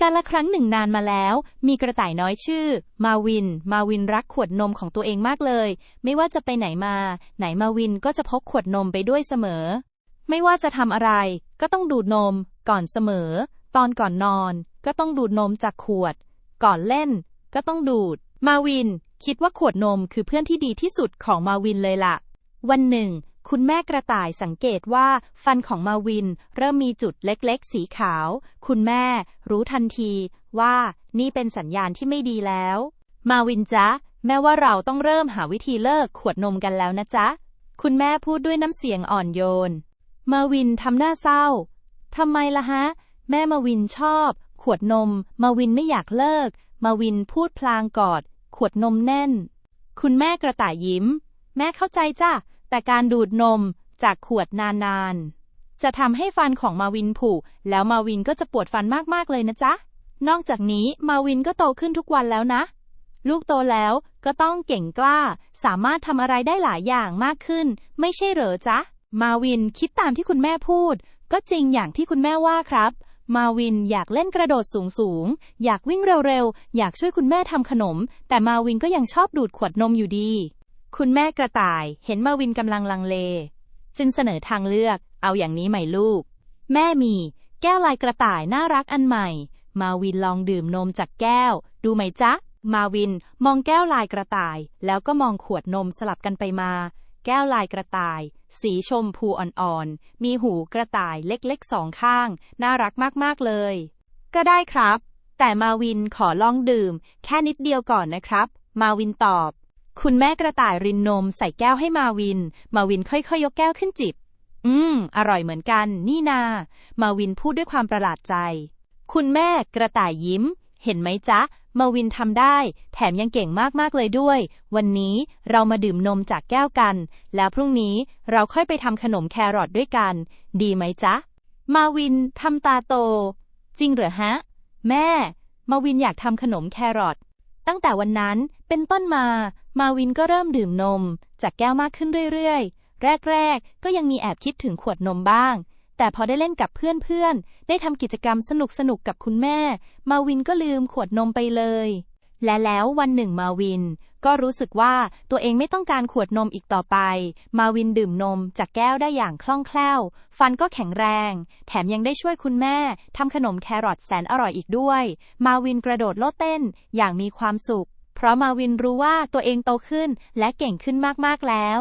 การละครั้งหนึ่งนานมาแล้ว มีกระต่ายน้อยชื่อ มาวิน มาวินรักขวดนมของตัวเองมากเลย ไม่ว่าจะไปไหนมา ไหนมาวินก็จะพกขวดนมไปด้วยเสมอ ไม่ว่าจะทำอะไร ก็ต้องดูดนม ก่อนเสมอ ตอนก่อนนอน ก็ต้องดูดนมจากขวด ก่อนเล่น ก็ต้องดูด มาวิน คิดว่าขวดนมคือเพื่อนที่ดีที่สุดของมาวินเลยล่ะ วันหนึ่ง คุณแม่กระต่ายสังเกตว่าฟันของมาวิน เริ่มมีจุดเล็กๆ สีขาว คุณแม่รู้ทันทีว่านี่เป็นสัญญาณที่ไม่ดีแล้ว มาวินจ๊ะ แม่ว่าเราต้องเริ่มหาวิธีเลิกขวดนมกันแล้วนะจ๊ะ คุณแม่พูดด้วยน้ำเสียงอ่อนโยน มาวินทำหน้าเศร้าทำไมล่ะฮะ แม่มาวินชอบ ขวดนม มาวินไม่อยากเลิก มาวินพูดพลางกอด ขวดนมแน่น คุณแม่กระต่ายยิ้ม แม่เข้าใจจ้ะ แต่การดูดนมจากขวดนานๆ จะทำให้ฟันของมาวินผุ แล้วมาวินก็จะปวดฟันมากๆเลยนะจ๊ะ นอกจากนี้มาวินก็โตขึ้นทุกวันแล้วนะ ลูกโตแล้วก็ต้องเก่งกล้า สามารถทำอะไรได้หลายอย่างมากขึ้น ไม่ใช่เหรอจ๊ะ มาวินคิดตามที่คุณแม่พูด ก็จริงอย่างที่คุณแม่ว่าครับ มาวินอยากเล่นกระโดดสูงสูงๆอยากวิ่งเร็วๆ อยากช่วยคุณแม่ทำขนม แต่มาวินก็ยังชอบดูดขวดนมอยู่ดี คุณแม่กระต่ายเห็นมาวินกำลังลังเล จึงเสนอทางเลือก เอาอย่างนี้ไหมลูก แม่มี แก้วลายกระต่ายน่ารักอันใหม่ มาวินลองดื่มนมจากแก้ว ดูไหมจ๊ะ มาวินมองแก้วลายกระต่าย แล้วก็มองขวดนมสลับกันไปมา แก้วลายกระต่าย สีชมพูอ่อนๆ มีหูกระต่ายเล็กๆสองข้าง น่ารักมากๆเลย ก็ได้ครับ แต่มาวินขอลองดื่ม แค่นิดเดียวก่อนนะครับ มาวินตอบ คุณแม่กระต่ายรินนมใส่แก้วให้มาวิน มาวินค่อยๆยกแก้วขึ้นจิบ อืม อร่อยเหมือนกัน นี่นา มาวินพูดด้วยความประหลาดใจ คุณแม่กระต่ายยิ้ม เห็นไหมจ๊ะ มาวินทำได้ แถมยังเก่งมากๆเลยด้วย วันนี้เรามาดื่มนมจากแก้วกัน แล้วพรุ่งนี้เราค่อยไปทำขนมแครอทด้วยกัน ดีไหมจ๊ะ มาวินทำตาโต จริงเหรอฮะ แม่ มาวินอยากทำขนมแครอท ตั้งแต่วันนั้นเป็นต้นมา มาวินก็เริ่มดื่มนม จากแก้วมากขึ้นเรื่อยๆ แรกๆ ก็ยังมีแอบคิดถึงขวดนมบ้าง แต่พอได้เล่นกับเพื่อนๆ ได้ทำกิจกรรมสนุกๆ กับคุณแม่ มาวินก็ลืมขวดนมไปเลย และแล้ววันหนึ่งมาวิน ก็รู้สึกว่าตัวเองไม่ต้องการขวดนมอีกต่อไป มาวินดื่มนมจากแก้วได้อย่างคล่องแคล่ว ฟันก็แข็งแรง แถมยังได้ช่วยคุณแม่ทำขนมแครอทแสนอร่อยอีกด้วย มาวินกระโดดโลดเต้นอย่างมีความสุข เพราะมาวินรู้ว่าตัวเองโตขึ้นและเก่งขึ้นมากๆแล้ว